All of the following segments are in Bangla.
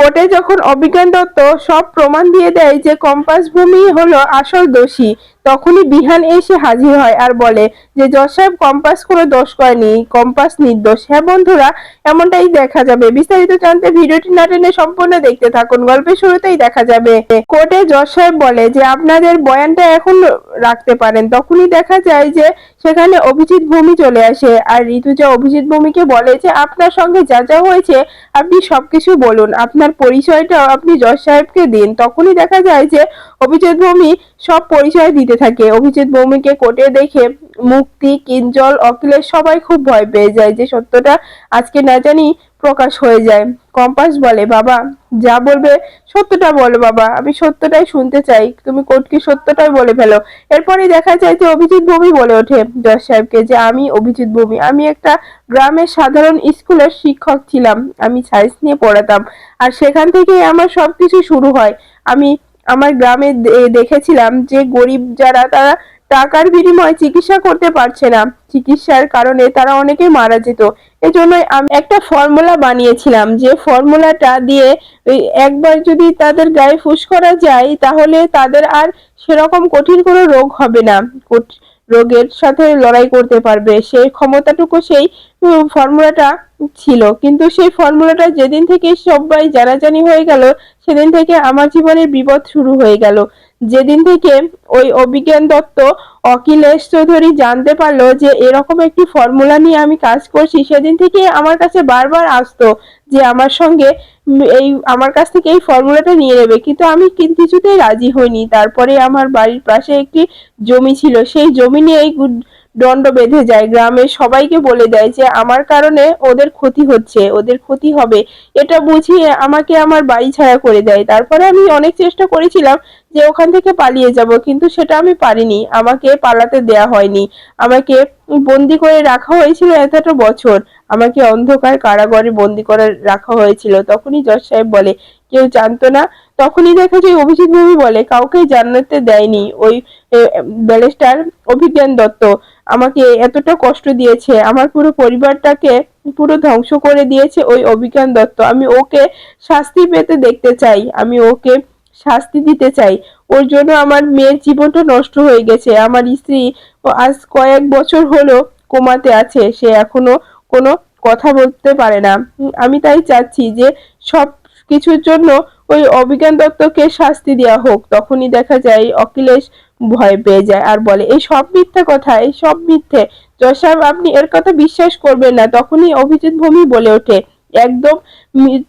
কোর্টে যখন অভিজ্ঞান দত্ত সব প্রমাণ দিয়ে দেয় যে কম্পাস ভূমি হলো আসল দোষী তখনই বিহান এসে হাজির হয় আর বলে যে, জজ সাহেব, কম্পাস কোনো দোষ করেনি, কম্পাস নির্দোষ। হ্যাঁ বন্ধুরা, এমনটাই দেখা যাবে। বিস্তারিত জানতে ভিডিওটি না টেনে সম্পূর্ণ দেখতে থাকুন। গল্পের শুরুতেই দেখা যাবে। কোর্টে জজ সাহেব বলে যে, আপনাদের বয়ানটা এখন রাখতে পারেন। তখনই দেখা যায় যে, সেখানে অভিজিৎ ভূমি চলে আসে আর ঋতুজা অভিজিৎ ভূমিকে বলে যে, আপনার সঙ্গে যা যা হয়েছে, আপনি সবকিছু বলুন। আপনার পরিচয়টা আপনি জজ সাহেবকে দিন। তখনই দেখা যায় যে, অভিজিৎ ভূমি সব পরিচয় দিতে থাকে। অভিজিৎ ভৌমিকে কোর্টে দেখে মুক্তি, কিঞ্জল, অখিলেশ সবাই খুব ভয় পেয়ে যায় যে সত্যটা আজকে না জানি প্রকাশ হয়ে যায়। কম্পাস বলে, বাবা, যা বলবে সত্যটা বলো বাবা, আমি সত্যটাই শুনতে চাই। তুমি কোর্টকে সত্যটাই বলে ফেলো। এরপরে দেখা যায় যে অভিজিৎ ভূমি বলে ওঠে জজ সাহেবকে যে, আমি অভিজিৎ ভূমি আমি একটা গ্রামের সাধারণ স্কুলের শিক্ষক ছিলাম। আমি সায়েন্স নিয়ে পড়াতাম। আর সেখান থেকেই আমার সব সবকিছু শুরু হয়। আমি আমার গ্রামে দেখেছিলাম যে গরিব যারা, তারা টাকার বিনিময়ে চিকিৎসা করতে পারছে না। চিকিৎসার কারণে তারা অনেকে মারা যেত। এজন্যই আমি একটা ফর্মুলা বানিয়েছিলাম যে ফর্মুলাটা দিয়ে একবার যদি তাদের গায়ে ফুস করা যায়, তাহলে তাদের আর সেরকম কঠিন কোনো রোগ হবে না। রোগের সাথে লড়াই করতে পারবে। সেই ক্ষমতাটুকু, সেই ফর্মুলাটা ছিল। কিন্তু সেই ফর্মুলাটা যেদিন থেকে সবাই জানাজানি হয়ে গেল, সেদিন থেকে আমার জীবনের বিপদ শুরু হয়ে গেল। যেদিন থেকে ওই অভিজ্ঞান দত্ত অখিলেশ চৌধুরী জানতে পারল যে এরকম একটি ফর্মুলা নিয়ে আমি কাজ করছি, সেদিন থেকে আমার কাছে বারবার আসতো যে আমার সঙ্গে এই, আমার কাছ থেকে এই ফর্মুলাটা নিয়ে নেবে। কিন্তু আমি কিছুতেই রাজি হইনি। তারপরে আমার বাড়ির পাশে একটি জমি ছিল। সেই জমি নিয়ে এই দণ্ড বেঁধে যায়। গ্রামের সবাইকে বলে দেয় যে, আমার কারণে ওদের ক্ষতি হচ্ছে, ওদের ক্ষতি হবে। এটা বুঝিয়ে আমাকে আমার বাড়ি ছাড়া করে দেয়। তারপরে আমি অনেক চেষ্টা করেছিলাম যে, ওখান থেকে পালিয়ে যাব, কিন্তু সেটা আমি পারিনি। আমাকে পালাতে দেয়া হয়নি। আমাকে বন্দি করে রাখা হয়েছিল এতটা বছর। আমাকে অন্ধকার কারাগারে বন্দি করে রাখা হয়েছিল। তখনই জজ সাহেব বলে কেউ জানতো না। তখনই দেখা যায় অভিজিৎ ভূমি বলে, কাউকে জানাতে দেয়নি ওই ব্যারিস্টার অভিজ্ঞান দত্ত। আমাকে এতটা কষ্ট দিয়েছে, আমার পুরো পরিবারটাকে পুরো ধ্বংস করে দিয়েছে ওই অভিজ্ঞান দত্ত। আমি ওকে শাস্তি পেতে দেখতে চাই, আমি ওকে শাস্তি দিতে চাই। ওর জন্য আমার মেয়ের জীবনটা নষ্ট হয়ে গেছে। আমার স্ত্রী আজ কয়েক বছর হলো কোমাতে আছে, সে এখনও কোনো কথা বলতে পারে না। আমি তাই চাচ্ছি যে সব কিছুর জন্য ওই অভিজ্ঞান দত্তকে শাস্তি দেওয়া হোক, তখনই দেখা যায় অখিলেশ ভয় পেয়ে যায় আর বলে, এই সব মিথ্যে কথা, এই সব মিথ্যে। সাহেব, আপনি এর কথা বিশ্বাস করবেন না, তখনই অভিজিৎ ভূমি বলে ওঠে। একদম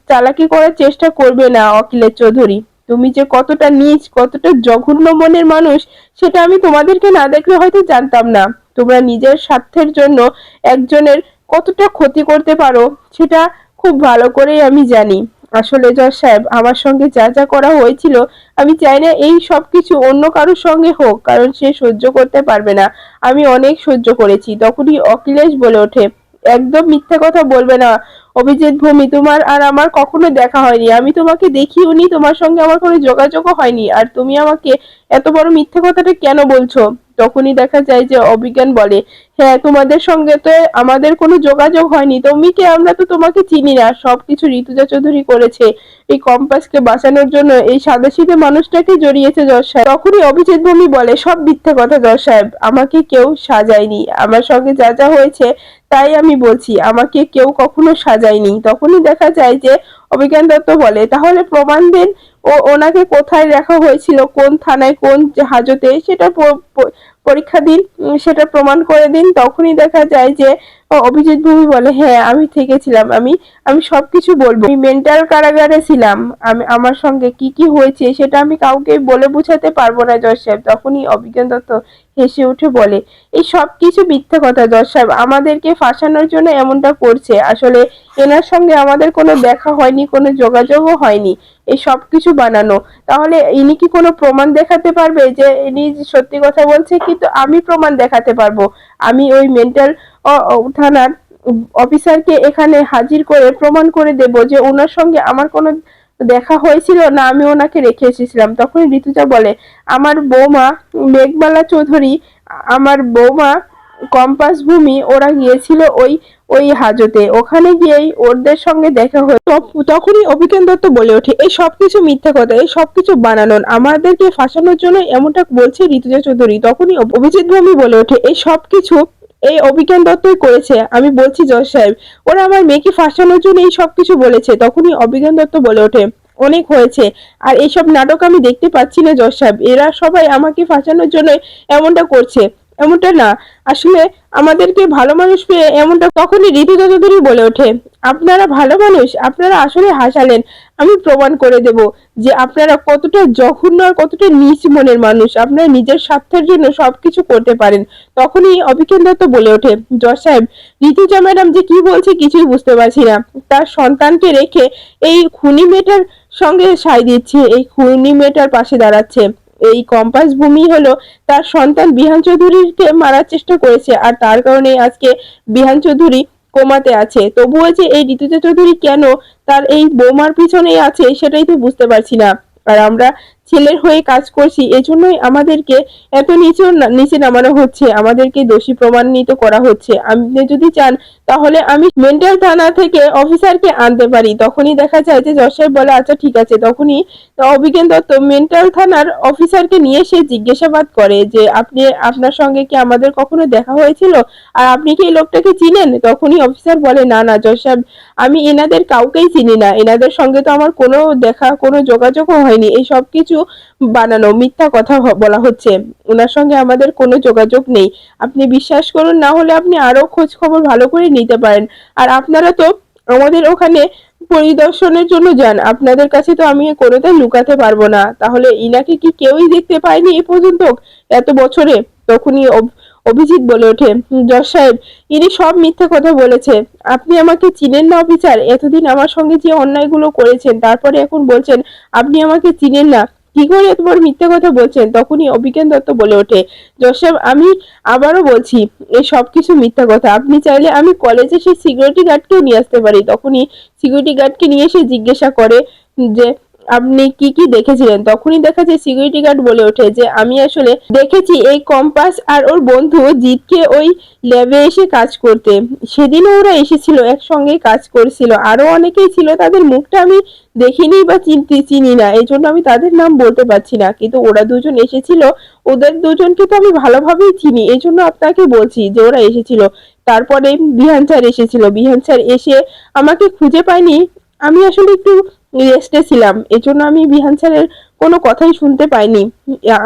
চালাকি করার চেষ্টা করবে না অখিলেশ চৌধুরী। তুমি যে কতটা নীচ, কতটা জঘন্য মনের মানুষ, সেটা আমি তোমাদেরকে না দেখলে হয়তো জানতাম না। তোমরা নিজের স্বার্থের জন্য একজনের কতটা ক্ষতি করতে পারো, সেটা খুব ভালো করেই আমি জানি। আসলে জজ সাহেব, আমার সঙ্গে যা যা করা হয়েছিল, আমি চাই না এই সব কিছু অন্য কারোর সঙ্গে হোক, কারণ সে সহ্য করতে পারবে না। আমি অনেক সহ্য করেছি, তখনই অখিলেশ বলে ওঠে, একদম মিথ্যা কথা বলবে না। অভিজিৎ ভূমি, তোমার আর আমার কখনো দেখা হয়নি। আমি তোমাকে দেখিও নি তোমার সঙ্গে আমার কোনো যোগাযোগও হয়নি, আর তুমি আমাকে এত বড় মিথ্যে কথাটা কেন বলছো? তখনই দেখা যায় যে অভিজ্ঞান বলে হ্যাঁ তোমাদের সঙ্গে তো আমাদের কোনো যোগাযোগ হয়নি। তুমি কে আমরা তো তোমাকে চিনি না। সবকিছু ঋতুজা চৌধুরী করেছে। এই কম্পাসকে বাঁচানোর জন্য এই সাদাসিধে মানুষটাকে জড়িয়েছে জজ সাহেব। তখনই অভিজিৎ ভূমি বলে, সব মিথ্যে কথা জজ সাহেব। আমাকে কেউ সাজায়নি। আমার সঙ্গে যা যা হয়েছে, তাই আমি বলছি। আমাকে কেউ কখনো সাজায়নি। তখনই দেখা যায় যে অভিজ্ঞান দত্ত বলে, তাহলে প্রমাণ দিন ও ওনাকে কোথায় রাখা হয়েছিল? কোন থানায়? কোন হাজতে? সেটা পরীক্ষা দিন সেটা প্রমাণ করে দিন। তখনই দেখা যায় যে অভিজিৎ ভূমি বলে হ্যাঁ আমি থেকেছিলাম। আমি আমি সব কিছু বলব। আমি মেন্টাল কারাগারে ছিলাম। আমি, আমার সঙ্গে কি কি হয়েছে, সেটা আমি কাউকে বলে বোঝাতে পারব না জজ সাহেব। তখনই অভিজ্ঞান দত্ত হেসে উঠে বলে, এই সব কিছু মিথ্যে কথা জজ সাহেব। আমাদেরকে ফাঁসানোর জন্য এমনটা করছে। আসলে এনার সঙ্গে আমাদের কোনো দেখা হয়নি, কোনো যোগাযোগও হয়নি। এই সব কিছু বানানো। তাহলে ইনি কি কোনো প্রমাণ দেখাতে পারবে যে, ইনি সত্যি কথা বলছে কিন্তু আমি প্রমাণ দেখাতে পারব। আমি ওই মেন্টাল থানার অফিসারকে এখানে হাজির করে প্রমাণ করে দেব যে ওনার সঙ্গে আমার কোনো দেখা হয়েছিল না আমি ওনাকে রেখে এসেছিলাম। তখন ঋতুজা বলে, আমার বৌমা মেঘমালা চৌধুরী, আমার বৌমা কম্পাস ভূমি ওরা গিয়েছিল ওই ওই হাজতে। ওখানে গিয়েই ওদের সঙ্গে দেখা হয়ে তখনই অভিজ্ঞান দত্ত বলে ওঠে, এই সবকিছু মিথ্যা কথা, এই সবকিছু বানানোর। আমাদেরকে ফাঁসানোর জন্য এমনটা বলছে ঋতুজা চৌধুরী। তখনই অভিজিৎ ভূমি বলে ওঠে, এই সবকিছু এই অভিজ্ঞান দত্তই করেছে, আমি বলছি জজ সাহেব। ওরা আমার মেয়েকে ফাঁসানোর জন্য এই সবকিছু বলেছে। তখনই অভিজ্ঞান দত্ত বলে ওঠে, অনেক হয়েছে। আর এইসব নাটক আমি দেখতে পাচ্ছি না জজ সাহেব। এরা সবাই আমাকে ফাঁসানোর জন্য এমনটা করছে। এমনটা না। আসলে আমাদেরকে ভালো মানুষ পেয়ে এমনটা তখনই ঋতুজা চৌধুরী বলে ওঠে। আপনারা ভালো মানুষ, আপনারা আসলে হাসালেন। আমি প্রমাণ করে দেব যে আপনারা কতটা জঘন্য আর কতটা নিচ মনের মানুষ। আপনারা নিজের স্বার্থের জন্য সবকিছু করতে পারেন। তখনই অভিকেন দত্ত বলে ওঠে, জজ সাহেব ঋতুজা ম্যাডাম যে কি বলছে কিছুই বুঝতে পারছি না। তার সন্তানকে রেখে এই খুনি মেয়েটার সঙ্গে সাই দিচ্ছে। এই খুনি মেয়েটার পাশে দাঁড়াচ্ছে। এই কম্পাস ভূমি হলো তার সন্তান বিহান চৌধুরীকে মারার চেষ্টা করেছে আর তার কারণে আজকে বিহান চৌধুরী কোমাতে আছে। তবুও যে এই ঋতুজা চৌধুরী কেন তার এই বোমার পিছনে আছে সেটাই তো বুঝতে পারছি না। আর আমরা ছেলের হয়ে কাজ করছি, এজন্যই আমাদেরকে এত নিচে নিচে নামানো হচ্ছে, আমাদেরকে দোষী প্রমাণিত করা হচ্ছে। আপনি যদি চান, তাহলে আমি মেন্টাল থানা থেকে অফিসারকে আনতে পারি। তখনই দেখা যায় যে যশ সাহেব বলে আচ্ছা ঠিক আছে। তখনই অভিজ্ঞান দত্ত মেন্টাল থানার অফিসারকে নিয়ে সে জিজ্ঞাসাবাদ করে যে, আপনি, আপনার সঙ্গে কি আমাদের কখনো দেখা হয়েছিল? আর আপনি কি এই লোকটাকে চিনেন? তখনই অফিসার বলে, না না জজ সাহেব, আমি এনাদের কাউকেই চিনি না। এনাদের সঙ্গে তো আমার কোনো দেখা, কোনো যোগাযোগও হয়নি। এই সব কিছু বানানো, মিথ্যা কথা বলা হচ্ছে। ওনার সঙ্গে আমাদের কোনো যোগাযোগ নেই। আপনি বিশ্বাস করুন, না হলে আপনি আরও খোঁজ খবর ভালো করে নিতে পারেন। আর আপনারা তো আমাদের ওখানে পরিদর্শনের জন্য যান। আপনাদের কাছে তো আমি কোনোটাই লুকাতে পারব না। তাহলে ইনাকে কি কেউই দেখতে পায়নি এ পর্যন্ত? এত বছরে তখনই অভিজিৎ বলে ওঠে, জজ সাহেব, ইনি সব মিথ্যা কথা বলেছে। আপনি আমাকে চিনেন না অফিসার? এতদিন আমার সঙ্গে যে অন্যায়গুলো করেছেন, তারপরে এখন বলছেন, আপনি আমাকে চিনেন না। কি করে তোমার মিথ্যে কথা বলছেন? তখনই অভিজ্ঞান দত্ত বলে ওঠে জজ আমি আবারও বলছি এই সব কিছু মিথ্যা কথা। আপনি চাইলে আমি কলেজে সেই সিকিউরিটি গার্ডকেও নিয়ে আসতে পারি। তখনই সিকিউরিটি গার্ডকে নিয়ে এসে জিজ্ঞাসা করে যে আপনি কি কি দেখেছিলেন? তখনই দেখা যায় সিকিউরিটি গার্ড বলে ওঠে যে, আমি আসলে দেখেছি এই কম্পাস আর ওর বন্ধু জিতকে ওই ল্যাবে এসে কাজ করতে। সেদিনও ওরা এসেছিল একসঙ্গে কাজ করছিল। আরও অনেকেই ছিল, তাদের মুখটা আমি দেখিনি বা চিনতে, চিনি না। এই জন্য আমি তাদের নাম বলতে পারছি না। কিন্তু ওরা দুজন এসেছিল, ওদের দুজনকে তো আমি ভালোভাবেই চিনি। এই জন্য আপনাকে বলছি যে, ওরা এসেছিল। তারপরে বিহান স্যার এসেছিল। বিহান স্যার এসে আমাকে খুঁজে পায়নি। আমি আসলে একটু রেস্টে ছিলাম, এজন্য আমি বিহান স্যারের কোনো কথাই শুনতে পাইনি।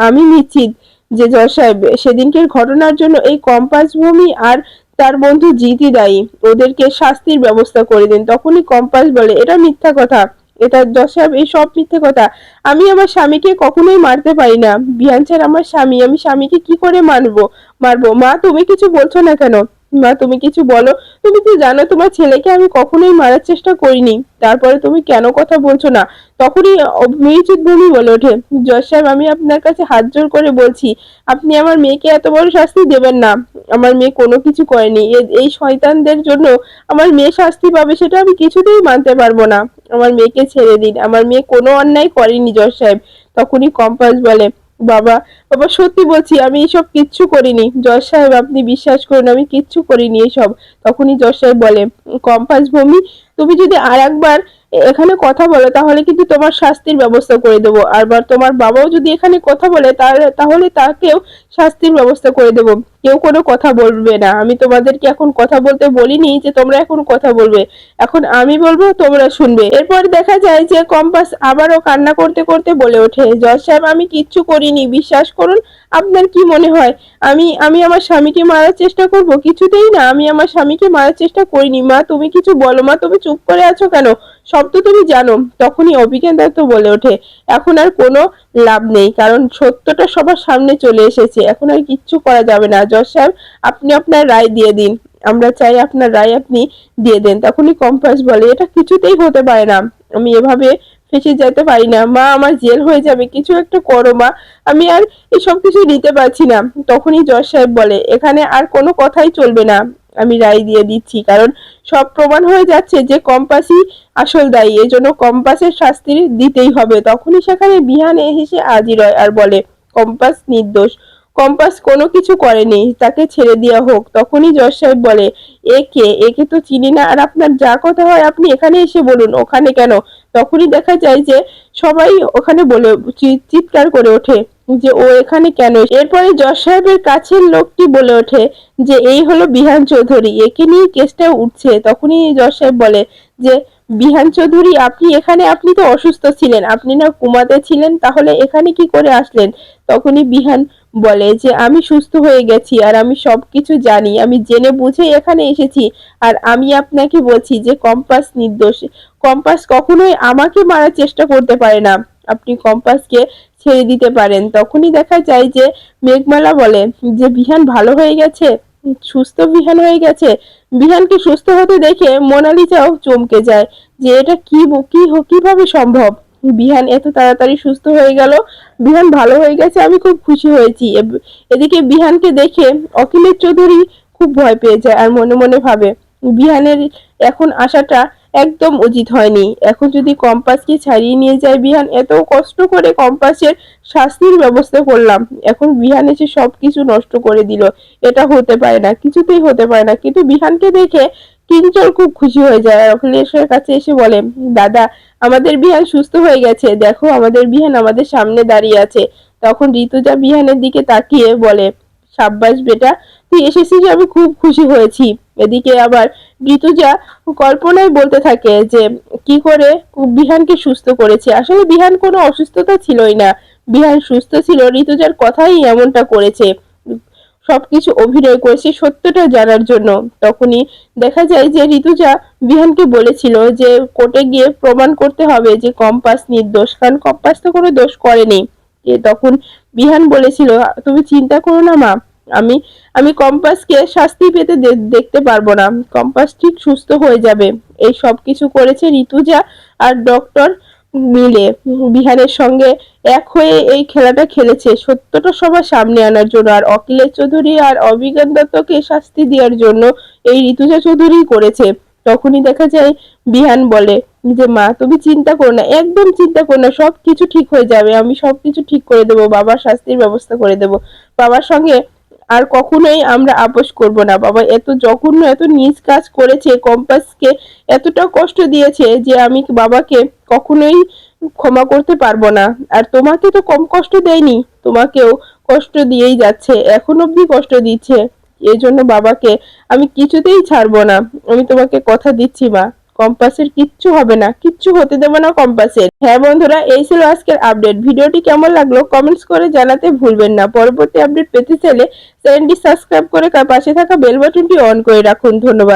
আমি নিশ্চিত যে জজ সাহেব, সেদিনকের ঘটনার জন্য এই কম্পাস ভূমি আর তার বন্ধু জিতি দায়ী। ওদেরকে শাস্তির ব্যবস্থা করে দিন, তখনই কম্পাস বলে, এটা মিথ্যা কথা। এটা জজ সাহেব, এই সব মিথ্যে কথা। আমি আমার স্বামীকে কখনোই মারতে পারি না। বিহান স্যার, আমার স্বামী, আমি স্বামীকে কি করে মারবো মারবো? মা, তুমি কিছু বলছো না কেন? মা, তুমি কিছু বলো। তুমি তো জানো তোমার ছেলেকে আমি কখনোই মারার চেষ্টা করিনি। তারপরে তুমি কেন কথা বলছো না? তখনই অভিজিৎ ভূমি বলে ওঠে। জজ সাহেব, আমি আপনার কাছে হাত জোর করে বলছি, আপনি আমার মেয়েকে এত বড় শাস্তি দেবেন না। আমার মেয়ে কোনো কিছু করেনি। এই শয়তানদের জন্য আমার মেয়ে শাস্তি পাবে সেটা আমি কিছুতেই মানতে পারব না। আমার মেয়েকে ছেড়ে দিন। আমার মেয়ে কোনো অন্যায় করেনি জজ সাহেব। তখনই কম্পাস বলে বাবা বাবা, সত্যি বলছি, আমি এসব কিচ্ছু করিনি। জজ সাহেব, আপনি বিশ্বাস করুন, আমি কিচ্ছু করিনি এসব। তখনই জজ সাহেব বলে কম্পাস ভূমি তুমি যদি আর একবার এখানে কথা বলো, তাহলে কিন্তু তোমার শাস্তির ব্যবস্থা করে দেবো। আর তোমার বাবাও যদি এখানে কথা বলে তাহলে তাকেও শাস্তির ব্যবস্থা করে দেবো। কেউ কোনো কথা বলবে না। আমি তোমাদেরকে এখন কথা বলতে বলিনি যে তোমরা এখন কথা বলবে। এখন আমি বলব, তোমরা শুনবে। এরপর দেখা যায় যে কম্পাস আবারও কান্না করতে করতে বলে ওঠে। জজ সাহেব, আমি কিচ্ছু করিনি। বিশ্বাস করুন আপনার কি মনে হয়? আমি আমি আমার স্বামীকে মারার চেষ্টা করব? কিছুতেই না, আমি আমার স্বামীকে মারার চেষ্টা করিনি। মা, তুমি কিছু বলো। মা, তুমি চুপ করে আছো কেন? সব তো তুমি জানো। তখনই অভিজ্ঞান দত্ত বলে ওঠে। এখন আর কোনো লাভ নেই, কারণ সত্যটা সবার সামনে চলে এসেছে। এখন আর কিচ্ছু করা যাবে না। জজ সাহেব, আপনি আপনার রায় দিয়ে দিন। আমরা চাই আপনার রায় আপনি দিয়ে দেন। তখনই কম্পাস বলে, এটা কিছুতেই হতে পারে না। আমি এভাবে ফেসে যেতে পারি না। মা, আমার জেল হয়ে যাবে, কিছু একটা করো মা। আমি আর এসব কিছু নিতে পারছি না। তখনই জজ সাহেব বলে, এখানে আর কোনো কথাই চলবে না। আমি রায় দিয়ে দিচ্ছি, কারণ সব প্রমাণ হয়ে যাচ্ছে যে কম্পাসই আসল দায়ী। এজন্য কম্পাসের শাস্তি দিতেই হবে। তখনই সেখানে বিহান এসে হাজির হয় আর বলে, কম্পাস নির্দোষ। কম্পাস কোনো কিছু করেনি, তাকে ছেড়ে দেওয়া হোক। তখনই জজ সাহেব বলে, এ কে? একে তো চিনি না। আর আপনার যা কথা হয় আপনি এখানে এসে বলুন, ওখানে কেন? তখনই দেখা যায় যে সবাই ওখানে বলে চিৎকার করে ওঠে যে, ও এখানে কেন? এরপরে জজ সাহেবের কাছের লোকটি বলে ওঠে যে, এই হলো বিহান চৌধুরী। একে নিয়ে কেসটা উঠছে। তখনই জজ সাহেব বলে যে, বিহান চৌধুরী, আপনি এখানে, আপনি তো অসুস্থ ছিলেন। আপনি না কুমাতে ছিলেন, তাহলে এখানে কি করে আসলেন? তখনই বিহান বলে যে, আমি সুস্থ হয়ে গেছি আর আমি সব কিছু জানি। আমি জেনে বুঝে এখানে এসেছি আর আমি আপনাকে বলছি যে, কম্পাস নির্দোষ। কম্পাস কখনোই আমাকে মারার চেষ্টা করতে পারে না। আপনি কম্পাসকে ছেড়ে দিতে পারেন। তখনই দেখা যায় যে, মেঘমালা বলে যে, বিহান ভালো হয়ে গেছে? সুস্থ বিহান হয়ে গেছে? বিহানকে সুস্থ হতে দেখে মোনালিসাও চমকে যায় যে, এটা কি কি কীভাবে সম্ভব? বিহান এত তাড়াতাড়ি সুস্থ হয়ে গেল। বিহান ভালো হয়ে গেছে, আমি খুব খুশি হয়েছি। এদিকে বিহানকে দেখে অখিলেশ চৌধুরী খুব ভয় পেয়ে যায় আর মনে মনে ভাবে, বিহানের এখন আসাটা একদম উচিত হয়নি। এখন যদি কম্পাসকে ছাড়িয়ে নিয়ে যায় বিহান, এত কষ্ট করে কম্পাসের শাস্তির ব্যবস্থা করলাম। এখন বিহান এসে সবকিছু নষ্ট করে দিল। এটা হতে পারে না, কিছুতেই হতে পারে না। কিন্তু বিহানকে দেখে কিঞ্চল খুব খুশি হয়ে যায় অখিলেশের কাছে এসে বলে, দাদা, আমাদের বিহান সুস্থ হয়ে গেছে। দেখো, আমাদের বিহান আমাদের সামনে দাঁড়িয়ে আছে। তখন ঋতুজা বিহানের দিকে তাকিয়ে বলে, সাব্বাস বেটা, তুই এসেছিস আমি খুব খুশি হয়েছি। এদিকে আবার ঋতুজা কল্পনায় বলতে থাকে যে, কি করে বিহানকে সুস্থ করেছে? আসলে বিহান কোনো অসুস্থতা ছিলই না। বিহান সুস্থ ছিল, ঋতুজার কথাই এমনটা করেছে। সবকিছু অভিনয় করেছি সত্যটা জানার জন্য। তখনই দেখা যায় যে ঋতুজা বিহানকে বলেছিল যে কোর্টে গিয়ে প্রমাণ করতে হবে যে কম্পাস নির্দোষ কারণ কম্পাস তো কোনো দোষ করেনি। তখন বিহান বলেছিল, তুমি চিন্তা করো না মা, আমি আমি কম্পাসকে শাস্তি পেতে দেখতে পারব না। কম্পাস ঠিক সুস্থ হয়ে যাবে। এই সব কিছু করেছে ঋতুজা আর ডক্টর মিলে বিহানের সঙ্গে এক হয়ে এই খেলাটা খেলেছে। সত্যটা সবার সামনে আনার জন্য আর অখিলেশ চৌধুরী আর অভিজ্ঞান দত্তকে শাস্তি দেওয়ার জন্য এই ঋতুজা চৌধুরী করেছে। তখনই দেখা যায়, বিহান বলে, যে মা, তুমি চিন্তা করো না, একদম চিন্তা করো না সব কিছু ঠিক হয়ে যাবে। আমি সব কিছু ঠিক করে দেবো, বাবার শাস্তির ব্যবস্থা করে দেবো। বাবার সঙ্গে আর কখনোই আমরা আপোষ করব না। বাবা, এত জঘন্য, এত নিজ কাজ করেছে কম্পাসকে, এতটা কষ্ট দিয়েছে যে আমি বাবাকে কখনোই ক্ষমা করতে পারব না। আর তোমাকে তো কম কষ্ট দেয়নি, তোমাকেও কষ্ট দিয়েই যাচ্ছে, এখন অবধি কষ্ট দিচ্ছে। এই জন্য বাবাকে আমি কিছুতেই ছাড়বো না। আমি তোমাকে কথা দিচ্ছি, মা। কম্পাসের কিচ্ছু হবে না, কিচ্ছু হতে দেবো না কম্পাসের। হ্যাঁ বন্ধুরা, এই ছিল আজকের আপডেট। ভিডিওটি কেমন লাগল কমেন্টস করে জানাতে ভুলবেন না। পরবর্তী আপডেট পেতে চাইলে চ্যানেলটি সাবস্ক্রাইব করে পাশে থাকা বেল বাটনটি অন করে রাখুন। ধন্যবাদ।